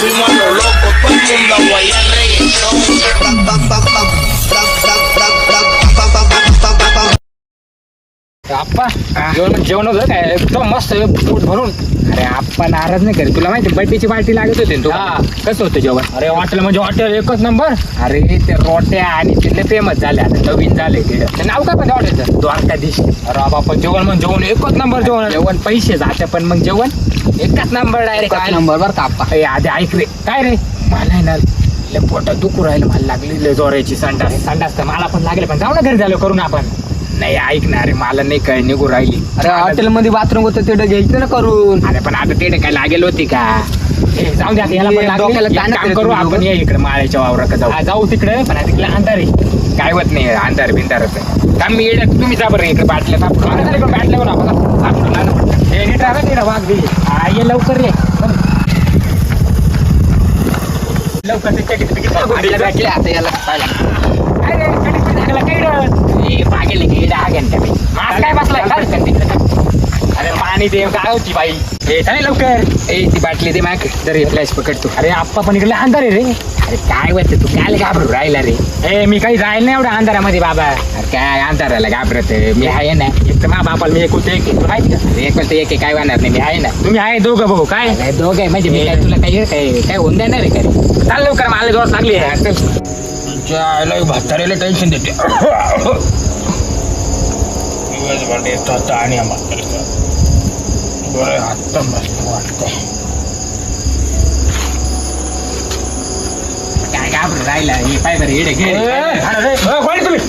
fuimos a lo loco, todo el mundo a guayar reggaetón. आप्पा जेवण जेवण होतं? काय एकदम मस्त पोट भरून. अरे आप्पा नाराज नाही करे तुला माहिती बड्डीची पार्टी लागत होती ना तुला कसं होतं जेवण? अरे हॉटेल म्हणजे हॉटेल एकच नंबर अरे ते रोट्या आणि ते फेमस झाले आता. नवीन झाले ते. नाव काय पण हॉटेलचं द्वारकाधीश. अरे बापा जेवण म्हणजे जेवण एकच नंबर जेवण. जेवण पैसे जाते पण मग जेवण एकच नंबर डायरेक्ट नंबर बर का आप्पा? अरे आधी ऐक रे. काय रे? मला आहे ना लय पोटात दुखू राहिलं मला लागली लय जोरायची संडास. संडास तर मला पण लागले पण जाऊ ना घरी झालो करून आपण. नाही ऐक ना अरे मला नाही काय निघू राहिली. अरे हॉटेल मध्ये बाथरूम होतं तेवढं घ्यायचं ना करून? अरे पण आता तेडे काय लागेल होती का? जाऊ द्या याला पण ये, लागली. डोक्याला एक ताणच काम आहे करू तुम्ही आपण दोघं. ये इकडे माळ्याच्या वावरात जाऊ. हा, जाऊ तिकडे. पण आता तिकडे अंधार आहे. काय होत नाही अंधार बिंधारच आहे. काम मी येडे तुम्ही जा बरं इकडे बाटल्या इकडे आपण नीट राहा तिकडे वाघ बी. हा ये लवकर चल. लवकर ते आता याला काय रे? की काय बसलाय? अरे पाणी दे काय होती बाई? ए चालेल लवकर. ए ती बाटली दे माग. जर फ्लॅश पकडतो अरे आप्पा पण इकडे अंधार आहे रे. अरे काय वाटतं तू? काय घाबरू राहिला रे? ए मी काही जाईल नाही एवढ्या अंधारामध्ये बाबा. अरे काय अंधाराला घाबरत मी आहे ना. एक तर मा बापाला मी एक होतो एक आहे. तुला माहिती का? एक होतं एक काय होणार नाही मी आहे ना. तुम्ही आहे दोघं भाऊ काय? काय दोघं आहे म्हणजे मी काय तुला काही काय काय होऊन देणार आहे काय चाल लवकर मला जोर लागली आहे. चल. म्हाताऱ्याला टेन्शन देते. दिवसभर येतो आता आणि या म्हाताऱ्याचं. बरं आत्ता मस्त वाटतंय काय घाबरू राहिला? हे पाय बरं येडे घे कोणी तुम्ही?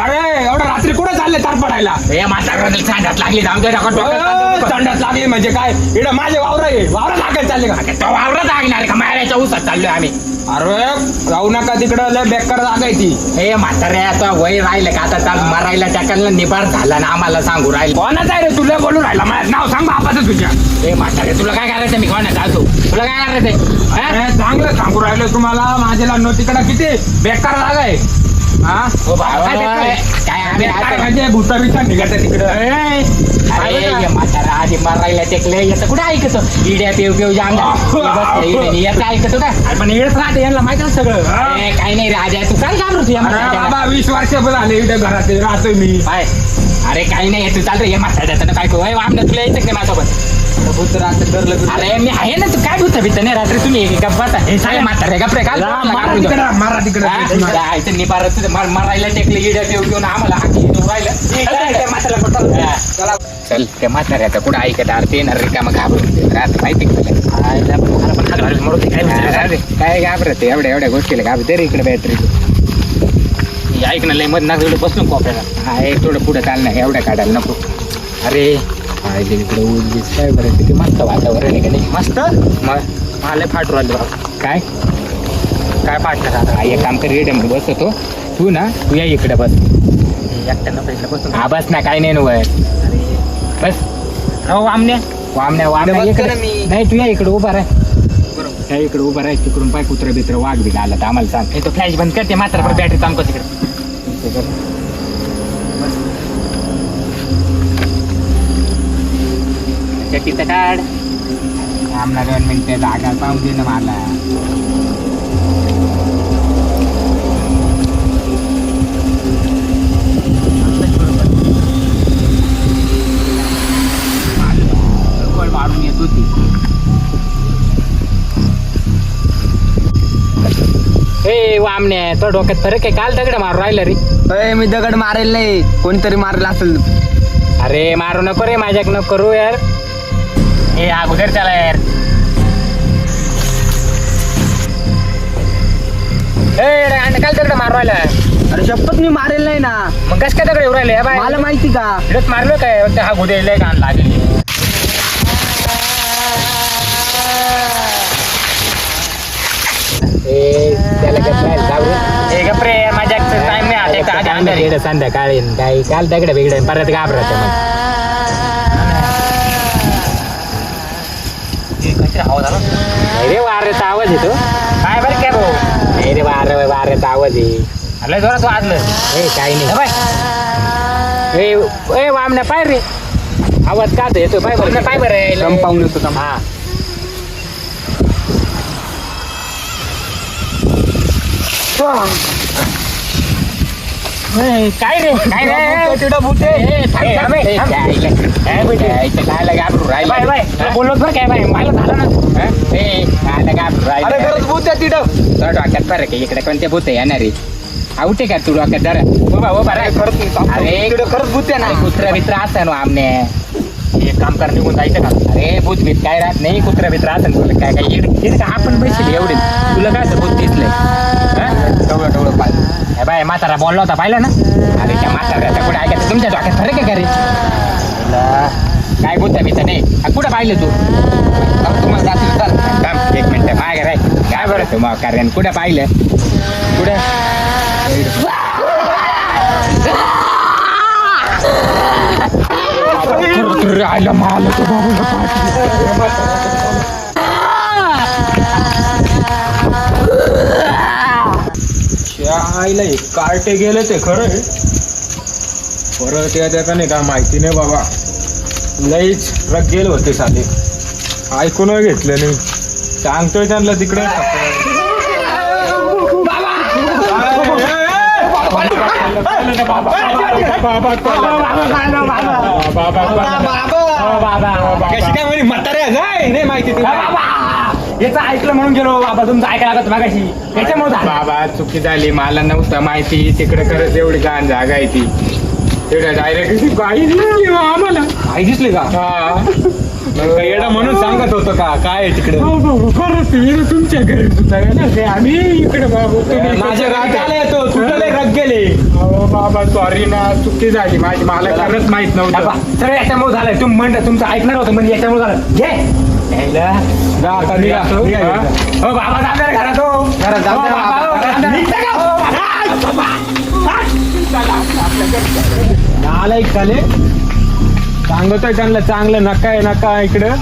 अरे एवढ्या रात्री कुठे चालले तार पडायला? हे म्हातारा सांगत लागली थंडात लागली म्हणजे काय? इकडे माझे वावर आहे. वावरा लागायला चालले का? तो वावरत चाललोय आम्ही. अरे जाऊ नका तिकडं लय बेकार जागा आहे ती. हे म्हातारे आता वय राहिलं का? आता चाल मारायला टाकायला निबार झाला ना आम्हाला सांगू राहिलं. कोणाचा आहे रे? तुला बोलून राहिला. माझं नाव सांग बापाचं तुझ्या. हे म्हातारे तुला काय करायचं मी कोणा जातो तुला काय करायचंय? हा? अरे चांगलं सांगू राहिलो तुम्हाला. माझ्या लग्न तिकडं किती बेकार जागा आहे. हा? हो काय बेकार? काय आम्ही बेकार आता- म्हणजे भुता बिता निघायचं तिकडं हे मारायला टेकले याचं कुठे ऐकतो? इड्या पेव पेव जाम याचं ऐकतो का पण येत राहते यांना माहिती ना सगळं. हा? काही नाही राजा तू काय घाबरतो अरे? बाबा वीस वर्ष झाले इथे घरात राहतोय मी. काय? अरे काही नाही तू चालतो हे म्हाताऱ्याचं काय करू? आमनं तुला यायचं नाही माझ्यासोबत. भूत डरलं बिरलं. अरे मी आहे ना तू काय भूत भीत नाही रात्री तुम्ही हे सांग म्हातारे गप्रे काल मारा तिकडं मारा तिकडं निपारत मारायला टेकले इड्या पेव घेऊन आम्हाला हाकी देऊ राहिलं म्हातारा चला चल. त्या म्हाताऱ्याचा कुठं ऐकत ते रिकामा घाबरून रात माहिती का तुला? आयला मला पण हात घालून मरू दे. काय म्हणते? अरे, काय घाबरत एवढ्या एवढ्या गोष्टीला घाबरते रे इकडे बॅटरी ऐक ना लय मध ना थोडं बसून कोपऱ्याला हा एक थोडं पुढे चालणार एवढ्या काढायला नको. अरे आयले इकडे उलगीच काय बरं किती मस्त वातावरण आहे का नाही? मस्त? मग? मला फाटू बाबा. काय? काय फाटलं आता? एक काम कर रेडियम बसतो तू ना तू या इकडे बस. एकट्यानं बसून हा बस ना काय नाही नव्हे बस. हो वामण्या वामण्या वामण्या इकडे. मी. नाही तू या इकडे उभा राह. त्या इकडे उभा राह तिकडून पाय कुत्र बित्र वाघ बी आला आम्हाला सांग. हे तो फ्लॅश बंद करते मात्र बॅटरी चांगतो तिकडे. तिथं काढ आमना दोन मिनिटं जागा पाहून दे ना मला वामने तो डोक्यात फरक आहे. काल दगड मारून राहिलं रे. अय, मी दगड मारेल नाही. कोणतरी मारला असेल. अरे मारू नको रे माझ्याक नको करू यार. ए अगोदर चला यार. ए रे, आणि काल दगड मारू राहिला. अरे शपथ मी मारेल नाही ना. मग कस काय दगड येऊ राहिले? बाय मला माहिती का? मारलो काय? वाटतं हा गुदेले कान लागेल. संध्याकाळी काही काल दगड बिगड परत घाबरत मग. रे वाऱ्याचा आवाज येतो. काय बरं काय भाऊ? नाही रे वार वाऱ्याचा आवाज आहे. अरे जोरात वाजलं. ए काही नाही. ए वामण्या पाय रे. आवाज का येतो पाय बरं. पाय बरं. पाहून येतो. हा. इथं कायला घाबरू राहिला? तुला बोललोच बरं काय बाई मला झालं ना. हं? ए? अरे खरंच भूत आहे तिथं डोक्यात आहे इकडे कोणते भूत येणार? आउटे का तू डोक्यात जरा? उभा उभा राह. अरे तिकडे खरंच भूत आहे ना. कुत्रा बित्रा असं ना आमने. एक काम कर निघून जायचं का? अरे भूत बीत काय राहत नाही कुत्रा बित्रा असं काय काय का आपण पैसे एवढे. तुला काय असं भूत दिसलंय? हं? डोळं डोळं पाय ए बाय म्हातारा बोलला होता पाहिलं ना? अरे त्या म्हाताऱ्याचा कुठे ऐकायचं? तुमच्या डोक्यात फरक आहे का रे? तुला काय बोलता बिता नाही. कुठं पाहिलं तू? तुम्हाला जातील चाल थांब एक मिनिट. मागे राय. काय बरं तू मग कारण कुठं पाहिलं? कुठं? राहिलं माल तू आईला हे कार्टे गेले ते खरं आहे. परत येत्या का नाही काय माहिती नाही बाबा. लईच रग गेले होते साले. ऐकून घेतलं नाही. सांगतोय त्यांना तिकडे. कशी काय म्हणे म्हातारे नाही माहिती तुला. याचं ऐकलं म्हणून गेलो बाबा तुमचं ऐकायला लागत मागाशी. याच्यामुळे बाबा चुकी झाली. मला नव्हतं माहिती. तिकडे खरंच एवढी घाण जागा आहे ती. तिकडे डायरेक्ट गाडी दिसली बा आम्हाला. आई दिसली का? हा. येडा म्हणून सांगत होतं का? काय आहे तिकडे? हो, बाबा, खरंच तुम्ही तुमच्या घरी सुद्धा गेला ते आम्ही इकडे बाबू तुम्ही माझ्या रागाला येतो. तुझ्याला रग गेले? अहो बाबा सॉरी ना. चुकी झाली माझी. मला खरंच माहीत बाबा, नव्हतं सगळं याच्यामुळे झालंय. तुम्ही म्हणलं तुमचं ऐकणार होतं म्हणजे याच्यामुळे झालं. घे. यायला. जा आता निघा, हो, हा. हो बाबा घरात हो. घरात जाऊ हो, बाबा. हो. हो, बाबा. नालायक सांगतोय त्यांना चांगलं नका आहे नका इकडं